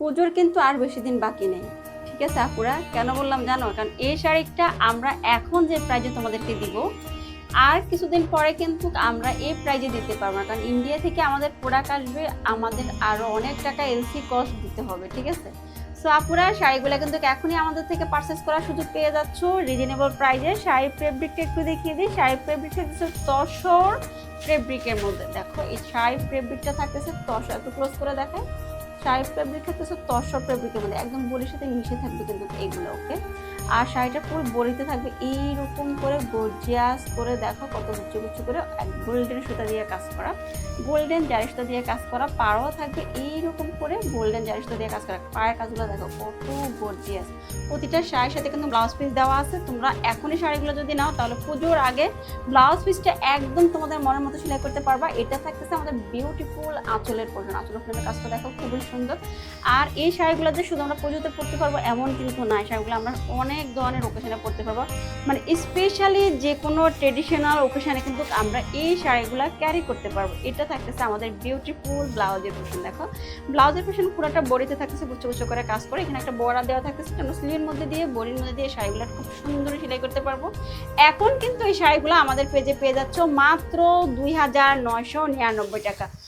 পুজোর কিন্তু আর বেশি দিন বাকি নেই। ঠিক আছে, আপুরা? কেন বললাম জানো? কারণ এই শাড়িটা আমরা এখন যে প্রাইজে তোমাদেরকে দিব, আর কিছুদিন পরে কিন্তু আমরা এই প্রাইজে দিতে পারব না। কারণ ইন্ডিয়া থেকে আমাদের প্রোডাক্ট আসবে, আমাদের আরও অনেক টাকা এলসি কস্ট দিতে হবে, ঠিক আছে? সো আপুরা, শাড়িগুলো কিন্তু এখনই আমাদের থেকে পারচেস করার সুযোগ পেয়ে যাচ্ছ। রিজনেবল প্রাইজে শাড়ির ফেব্রিকটা একটু দেখিয়ে দিই। শাড়ির ফেব্রিকটা হচ্ছে তসর ফেব্রিকের মধ্যে। দেখো, এই শাড়ির ফেব্রিকটা থাকতেছে তসর। একটু ক্লোজ করে দেখায় শাড়ির ফেব্রিক থাকতেছে তসর ফেব্রিকের মধ্যে একদম বড়ির সাথে মিশে থাকবে কিন্তু এইগুলো ওকে আর শাড়িটা পুরো বড়িতে থাকবে, এইরকম করে গর্জিয়াস করে দেখো কত গুচ্ছ গুচ্ছ করে গোল্ডেন সুতা দিয়ে কাজ করা। গোল্ডেন জারি সুতা দিয়ে কাজ করা, পাড়ও থাকবে এইরকম করে গোল্ডেন জারি সুতা দিয়ে কাজ করা। পায়ের কাজগুলো দেখো কত গর্জিয়াস প্রতিটা শাড়ির সাথে কিন্তু ব্লাউজ পিস দেওয়া আছে, তোমরা এখনই শাড়িগুলো যদি নাও, তাহলে পুজোর আগে ব্লাউজ পিসটা একদম তোমাদের মনের মতো সেলাই করতে পারবা। এটা থাকতেছে আমাদের বিউটিফুল আঁচলের পোর্শন আঁচলের পোর্শনের কাজটা দেখো, খুবই সুন্দর। আর এই শাড়িগুলো যে শুধু আমরা পুজোতে পরতে পারব এমন কিন্তু নয় শাড়িগুলো আমরা অনেক ধরনের ওকেশনে পরতে পারব। মানে স্পেশালি যে কোনো ট্রেডিশনাল ওকেশনে কিন্তু আমরা এই শাড়িগুলো ক্যারি করতে পারব। এটা থাকতেছে আমাদের বিউটিফুল ব্লাউজের পোর্শন দেখো। ব্লাউজের পোর্শন পুরোটা বডিতে থাকতেছে গুচ্ছ গুচ্ছ করে কাজ করে। এখানে একটা বড়া দেওয়া থাকতেছে আমরা স্লিভের মধ্যে দিয়ে, বডির মধ্যে দিয়ে শাড়িগুলো খুব সুন্দর সেলাই করতে পারব। এখন কিন্তু এই শাড়িগুলো আমাদের পেজে পেয়ে যাচ্ছ মাত্র দুই হাজার নয়শো নিরানব্বই টাকা।